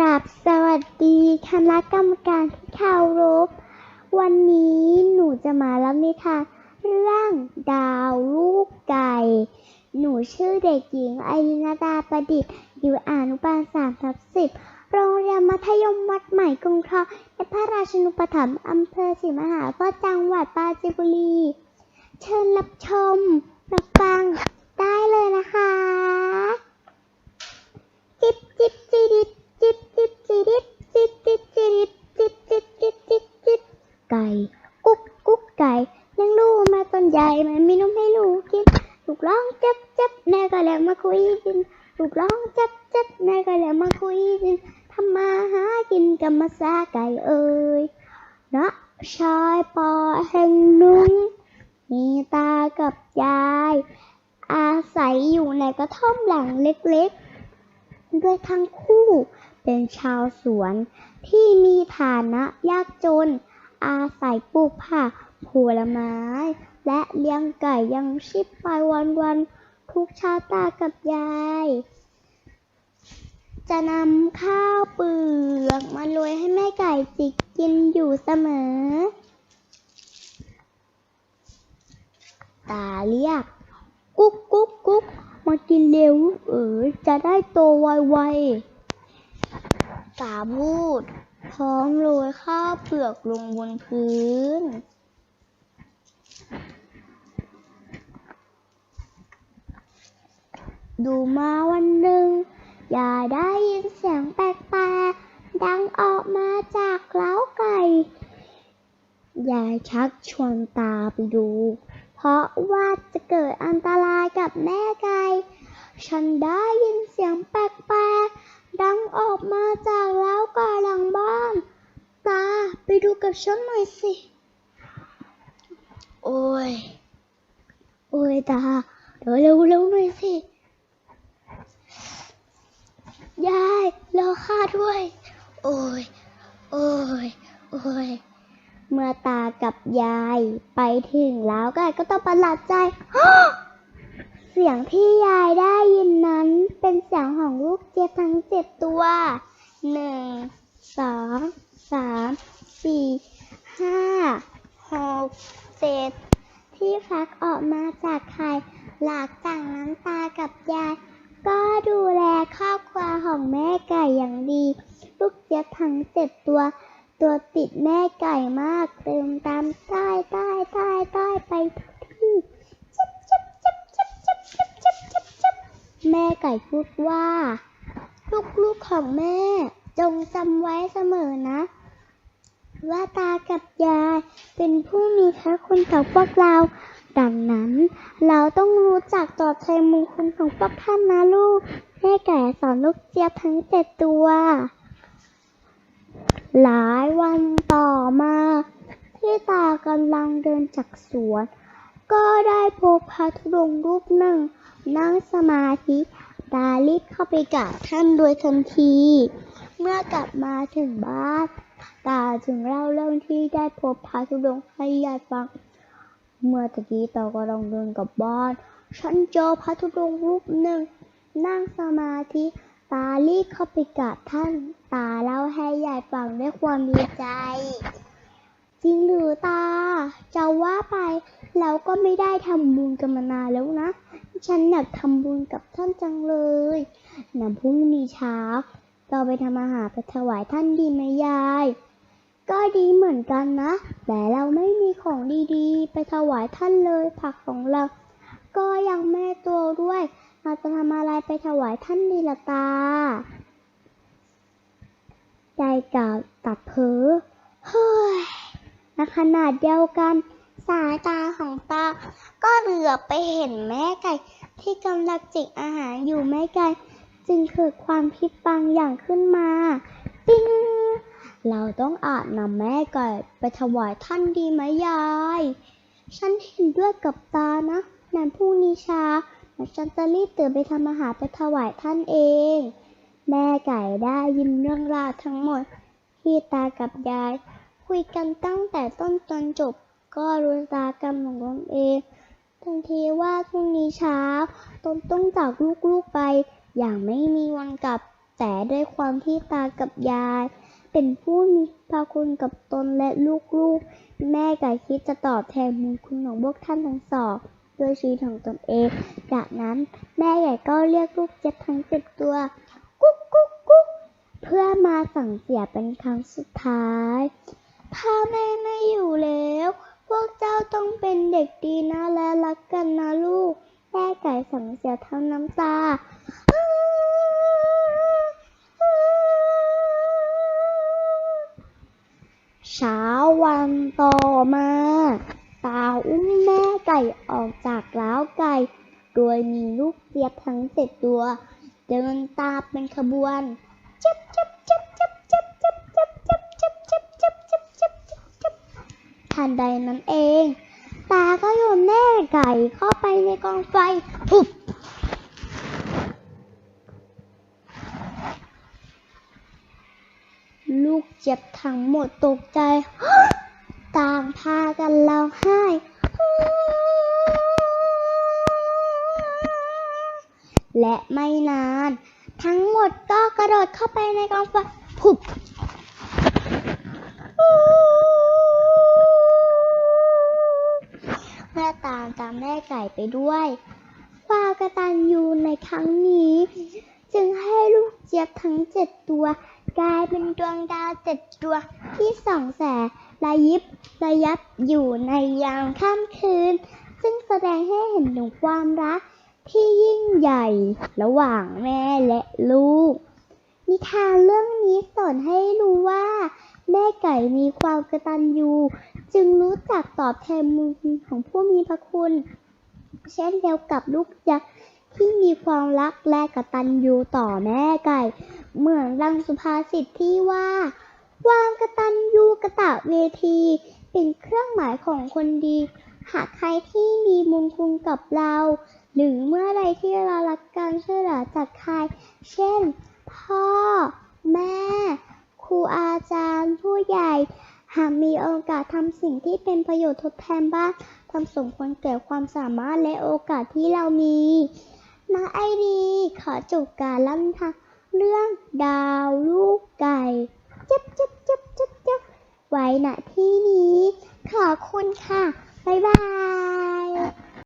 ราบสวัสดีคณะกรรมการที่เคารพวันนี้หนูจะมาเล่านิทานเรื่องดาวลูกไก่ หนูชื่อเด็กหญิงไอรินาดาประดิษฐ์ อยู่อนุบาลสามทับสิบโรงเรียนมัธยมวัดใหม่กรุงทองในพระราชนุปถัมภ์อำเภอศรีมหาโพธิ์จังหวัดปราจีนบุรี เชิญรับชม ญ่มันมีนมให้ลูกกินลูกร้องจับจับแม่ก็แล้วมาคุยกินลูกร้องจับจับแม่ก็แล้วมาคุยกินทำมาหากินกับมาซาไก่เอ่ยณชายป่าแห่งนึ่งมีตากับยาย อาศัยอยู่ในกระท่อมหลังเล็กๆ ด้วยทั้งคู่เป็นชาวสวนที่มีฐานะยากจน อาศัยปลูกผักผลไม้ และเลี้ยงไก่ยังชีพไปวันๆทุกเช้าตากับยาย จะนำข้าวเปลือกมาโรยให้แม่ไก่จิกกินอยู่เสมอ ตาเรียก กุ๊กกุ๊กกุ๊กมากินเร็วเอ๋ยจะได้โตไวๆตาพูดพร้อมโรยข้าวเปลือกลงบนพื้น ดูมาวันหนึ่ง อย่าได้ยินเสียงแปลกๆ ดังออกมาจากเล้าไก่ ยายชักชวนตาไปดู เพราะว่าจะเกิดอันตรายกับแม่ไก่ ฉันได้ยินเสียงแปลกๆ ดังออกมาจากเล้าไก่หลังบ้าน ตาไปดูกับฉันหน่อยสิ โอ้ย โอ้ยตาเดี๋ยวเร็วเร็วๆหน่อยสิ ยายรอข้าด้วย โอ้ย โอ้ย โอ้ย เมื่อตากับยายไปถึงแล้วก็ก็ต้องประหลาดใจเสียงที่ยายได้ยินนั้นเป็นเสียงของลูกเจี๊ยบทั้งเจ็ดตัว หนึ่ง สอง สาม สี่ ห้า หก เจ็ด ที่ฟักออกมาจากไข่หลังจากนั้นตากับยาย ก็ดูแลครอบครัวของแม่ไก่อย่างดี ลูกเจี๊ยบทั้งเจ็ดตัว ตัวติดแม่ไก่มากเติมตามใต้ใต้ใต้ใต้ไปทุกที่จับจับจับจับจับจับจับจับจับแม่ไก่พูดว่า ลูกๆของแม่ จงจำไว้เสมอนะ ว่าตากับยายเป็นผู้มีพระคุณต่อพวกเรา ดังนั้น เราต้องรู้จักตอบแทนมงคลของพวกท่านนะลูก แม่ไก่สอนลูกเจี๊ยบทั้งเจ็ดตัว หลายวันต่อมา ที่ตากำลังเดินจากสวน ก็ได้พบพระธุดงรูปหนึ่ง นั่งสมาธิตารีบเข้าไปกราบท่านโดยทันที เมื่อกลับมาถึงบ้าน ตาจึงเล่าเรื่องที่ได้พบพระธุดงค์ให้ยายฟัง เมื่อตะกี้ตากำลังเดินกับบ้าน ฉันเจอพระธุดงค์รูปหนึ่ง นั่งสมาธิตารีเข้าไปกราบท่านตาเล่าให้ยายฟังด้วยความดีใจ จริงหรือตา จะว่าไปเราก็ไม่ได้ทำบุญกันมานานแล้วนะ ฉันอยากทำบุญกับท่านจังเลยนำพรุ่งนี้เช้าเราไปทำอาหารไปถวายท่านดีไหมยาย ก็ดีเหมือนกันนะ แต่เราไม่มีของดีๆ ไปถวายท่านเลยผักของเรา ก็ยังแม่ตัวด้วย เราจะทำอะไรไปถวายท่านดีละตา ใจกล่าวตัดเพ้อเฮ้ยในขนาดเดียวกัน สายตาของตา ก็เหลือไปเห็นแม่ไก่ ที่กำลังจิกอาหารอยู่แม่ไก่ จึงเกิดความคิดบางอย่างขึ้นมา เราต้องอาจนำแม่ไก่ไปถวายท่านดีไหมยาย ฉันเห็นด้วยกับตานะในพรุ่งนี้เช้าเดี๋ยวฉันจะรีบตื่นไปทำอาหารไปถวายท่านเอง แม่ไก่ได้ยินเรื่องราวทั้งหมด ที่ตากับยาย คุยกันตั้งแต่ต้นจนจบ ก็รู้ตากรรมของตนเองทันทีว่าพรุ่งนี้เช้าตนต้องจากลูกๆไป อย่างไม่มีวันกลับ แต่ด้วยความที่ตากับยาย เป็นผู้มีพระคุณกับตนและลูกๆ แม่ไก่คิดจะตอบแทนบุญคุณของพวกท่านทั้งสองด้วยชีวิตของตนเอง จากนั้นแม่ไก่ก็เรียกลูกเจ็ดทั้งเจ็ดตัว กุ๊กกุ๊กกุ๊กเพื่อมาสั่งเสียเป็นครั้งสุดท้ายถ้าแม่ไม่อยู่แล้ว พวกเจ้าต้องเป็นเด็กดีนะและรักกันนะลูกแม่ไก่สั่งเสียทั้งน้ำตา วันต่อมาตาอุ้มแม่ไก่ออกจากล้าวไก่ โดยมีลูกเจี๊ยบทั้งเจ็ดตัว เดินตามเป็นขบวนจับจับจับจับจับจับจับจับจับจับจับจับจับจับจับทันใดนั้นเอง ตาก็โยนแม่ไก่เข้าไปในกองไฟปุ๊บ ลูกเจ็บทั้งหมดตกใจ ต่างพากันร้องไห้ และไม่นาน ทั้งหมดก็กระโดดเข้าไปในกองไฟผุบเมื่อตามตามแม่ไก่ไปด้วยความกตัญญูในครั้งนี้ จึงให้ลูกเจี๊ยบทั้งเจ็ดตัว กลายเป็นดวงดาวเจ็ดดวงที่ส่องแสงระยิบระยับอยู่ในยามค่ำคืน ซึ่งแสดงให้เห็นถึงความรักที่ยิ่งใหญ่ระหว่างแม่และลูก นิทานเรื่องนี้สอนให้รู้ว่า แม่ไก่มีความกระตัญญูจึงรู้จักตอบแทนบุญของผู้มีพระคุณ เช่นเดียวกับลูกยักษ์ที่มีความรักและกระตัญญูต่อแม่ไก่ เหมือนดังสุภาษิตที่ว่า วางกระตัญญูกระตะเวที เป็นเครื่องหมายของคนดี หากใครที่มีบุญคุณกับเรา หรือเมื่อใดที่เรารับการช่วยเหลือจากใคร เช่น พ่อ แม่ ครูอาจารย์ผู้ใหญ่ หากมีโอกาสทำสิ่งที่เป็นประโยชน์ทดแทนบ้างทำสมควรแก่ความสามารถและโอกาสที่เรามีนาไอดีขอจบการเล่านิทาน เรื่องดาวลูกไก่จับจับจับจับจับไว้ณที่นี้ ขอบคุณค่ะ บ๊ายบาย